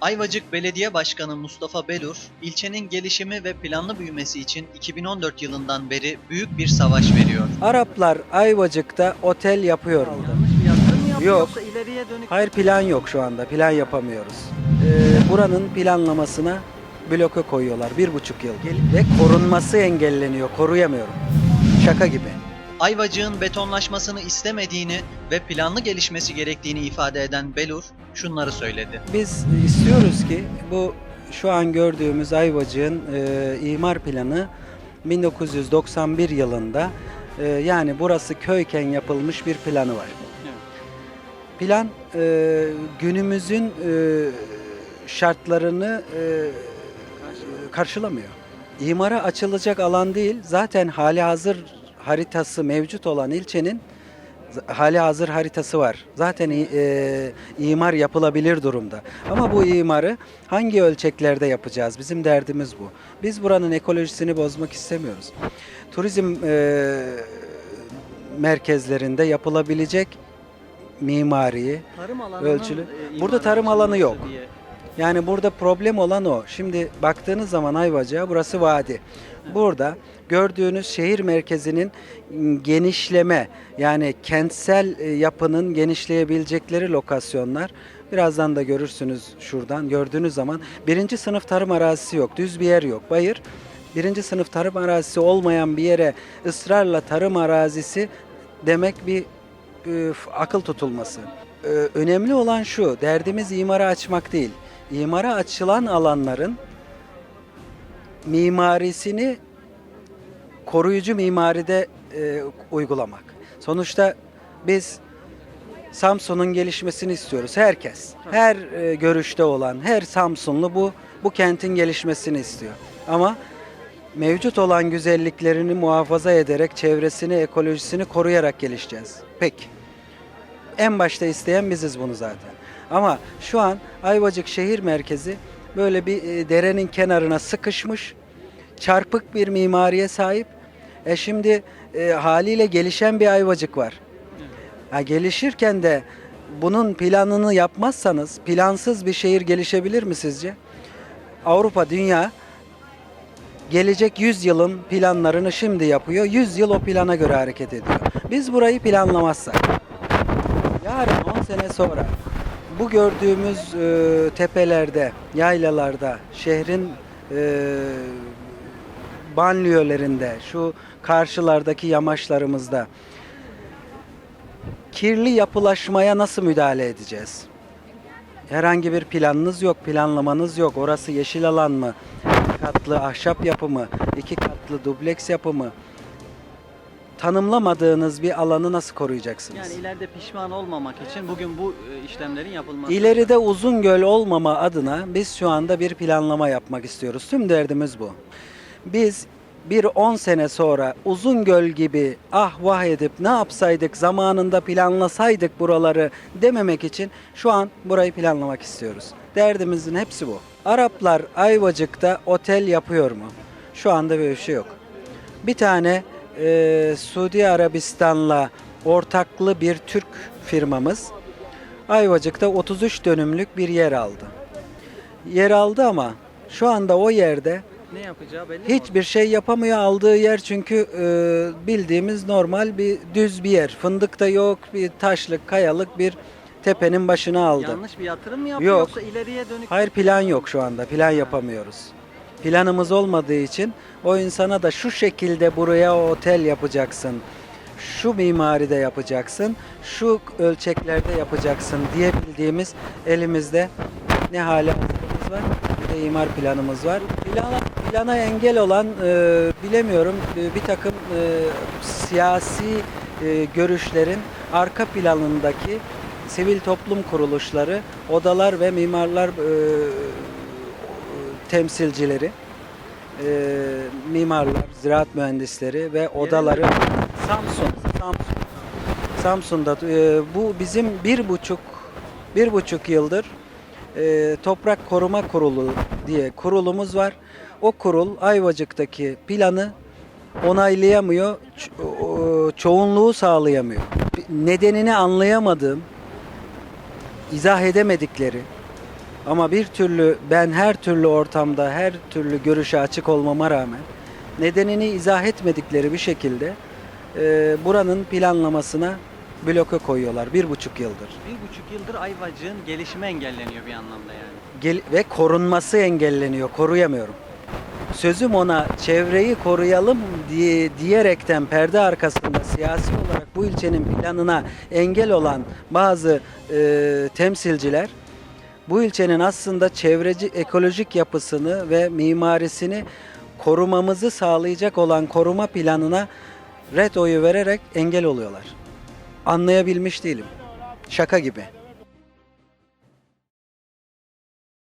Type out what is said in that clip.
Ayvacık Belediye Başkanı Mustafa Belur, ilçenin gelişimi ve planlı büyümesi için 2014 yılından beri büyük bir savaş veriyor. Araplar Ayvacık'ta otel yapıyor mu? Yok. yoksa ileriye dönük Hayır plan yok şu anda. Plan yapamıyoruz. Ee, buranın planlamasına bloke koyuyorlar. Bir buçuk yıl. Ve korunması engelleniyor. Koruyamıyorum. Şaka gibi. Ayvacık'ın betonlaşmasını istemediğini ve planlı gelişmesi gerektiğini ifade eden Belur şunları söyledi. Biz istiyoruz ki bu şu an gördüğümüz Ayvacık'ın e, imar planı 1991 yılında e, yani burası köyken yapılmış bir planı var. Plan e, günümüzün e, şartlarını e, karşılamıyor. İmara açılacak alan değil, zaten hali hazır haritası mevcut olan ilçenin hali hazır haritası var. Zaten e, imar yapılabilir durumda. Ama bu imarı hangi ölçeklerde yapacağız? Bizim derdimiz bu. Biz buranın ekolojisini bozmak istemiyoruz. Turizm e, merkezlerinde yapılabilecek mimariyi, tarım alanının Ölçülü. e, Burada tarım alanı yok. diye. Yani burada problem olan o. Şimdi baktığınız zaman Ayvacık'a burası vadi. Burada gördüğünüz şehir merkezinin genişleme yani kentsel e, yapının genişleyebilecekleri lokasyonlar. Birazdan da görürsünüz şuradan gördüğünüz zaman birinci sınıf tarım arazisi yok. Düz bir yer yok. Bayır. Birinci sınıf tarım arazisi olmayan bir yere ısrarla tarım arazisi demek bir e, akıl tutulması. E, önemli olan şu, derdimiz imara açmak değil. İmara açılan alanların mimarisini koruyucu mimaride e, uygulamak. Sonuçta biz Samsun'un gelişmesini istiyoruz. Herkes, her e, görüşte olan, her Samsunlu bu bu kentin gelişmesini istiyor. Ama mevcut olan güzelliklerini muhafaza ederek çevresini, ekolojisini koruyarak gelişeceğiz. Peki. En başta isteyen biziz bunu zaten. Ama şu an Ayvacık şehir merkezi böyle bir e, derenin kenarına sıkışmış, çarpık bir mimariye sahip. E şimdi e, haliyle gelişen bir Ayvacık var. Ha, gelişirken de bunun planını yapmazsanız plansız bir şehir gelişebilir mi sizce? Avrupa, dünya gelecek 100 yılın planlarını şimdi yapıyor. 100 yıl o plana göre hareket ediyor. Biz burayı planlamazsak yarın 10 sene sonra bu gördüğümüz e, tepelerde, yaylalarda, şehrin e, banliyölerinde, şu karşılardaki yamaçlarımızda kirli yapılaşmaya nasıl müdahale edeceğiz? Herhangi bir planınız yok, planlamanız yok. Orası yeşil alan mı? Katlı ahşap yapımı, iki katlı dubleks yapımı. Tanımlamadığınız bir alanı nasıl koruyacaksınız? Yani ileride pişman olmamak için bugün bu e, işlemlerin yapılması. İleride uzun göl olmama adına biz şu anda bir planlama yapmak istiyoruz. Tüm derdimiz bu. Biz bir 10 sene sonra uzun göl gibi ah vah edip ne yapsaydık zamanında planlasaydık buraları dememek için şu an burayı planlamak istiyoruz. Derdimizin hepsi bu. Araplar Ayvacık'ta otel yapıyor mu? Şu anda böyle bir şey yok. Bir tane e, Suudi Arabistan'la ortaklı bir Türk firmamız Ayvacık'ta 33 dönümlük bir yer aldı. Yer aldı ama şu anda o yerde ne yapacağı belli mi? hiçbir şey yapamıyor aldığı yer çünkü e, bildiğimiz normal bir düz bir yer. Fındık da yok, bir taşlık, kayalık bir tepenin başına aldı. Yanlış bir yatırım mı yapıyor Yok. yoksa ileriye dönük Hayır plan yok şu anda. Plan yapamıyoruz. Planımız olmadığı için o insana da şu şekilde buraya otel yapacaksın. Şu mimaride yapacaksın. Şu ölçeklerde yapacaksın diyebildiğimiz elimizde ne hali hazırımız var ne de imar planımız var. Plana, plana engel olan e, bilemiyorum e, bir takım e, siyasi e, görüşlerin arka planındaki sivil toplum kuruluşları, odalar ve mimarlar e, temsilcileri, e, mimarlar, ziraat mühendisleri ve odaları Samsun, Samsun. Samsun'da e, bu bizim bir buçuk bir buçuk yıldır e, toprak koruma kurulu diye kurulumuz var. O kurul Ayvacık'taki planı onaylayamıyor, ç- o- çoğunluğu sağlayamıyor. Nedenini anlayamadığım, izah edemedikleri Ama bir türlü ben her türlü ortamda, her türlü görüşe açık olmama rağmen nedenini izah etmedikleri bir şekilde e, buranın planlamasına bloke koyuyorlar bir buçuk yıldır. Bir buçuk yıldır Ayvacık'ın gelişimi engelleniyor bir anlamda yani. Gel- ve korunması engelleniyor, koruyamıyorum. Sözüm ona çevreyi koruyalım diye diyerekten perde arkasında siyasi olarak bu ilçenin planına engel olan bazı e, temsilciler bu ilçenin aslında çevreci ekolojik yapısını ve mimarisini korumamızı sağlayacak olan koruma planına red oyu vererek engel oluyorlar. Anlayabilmiş değilim. Şaka gibi.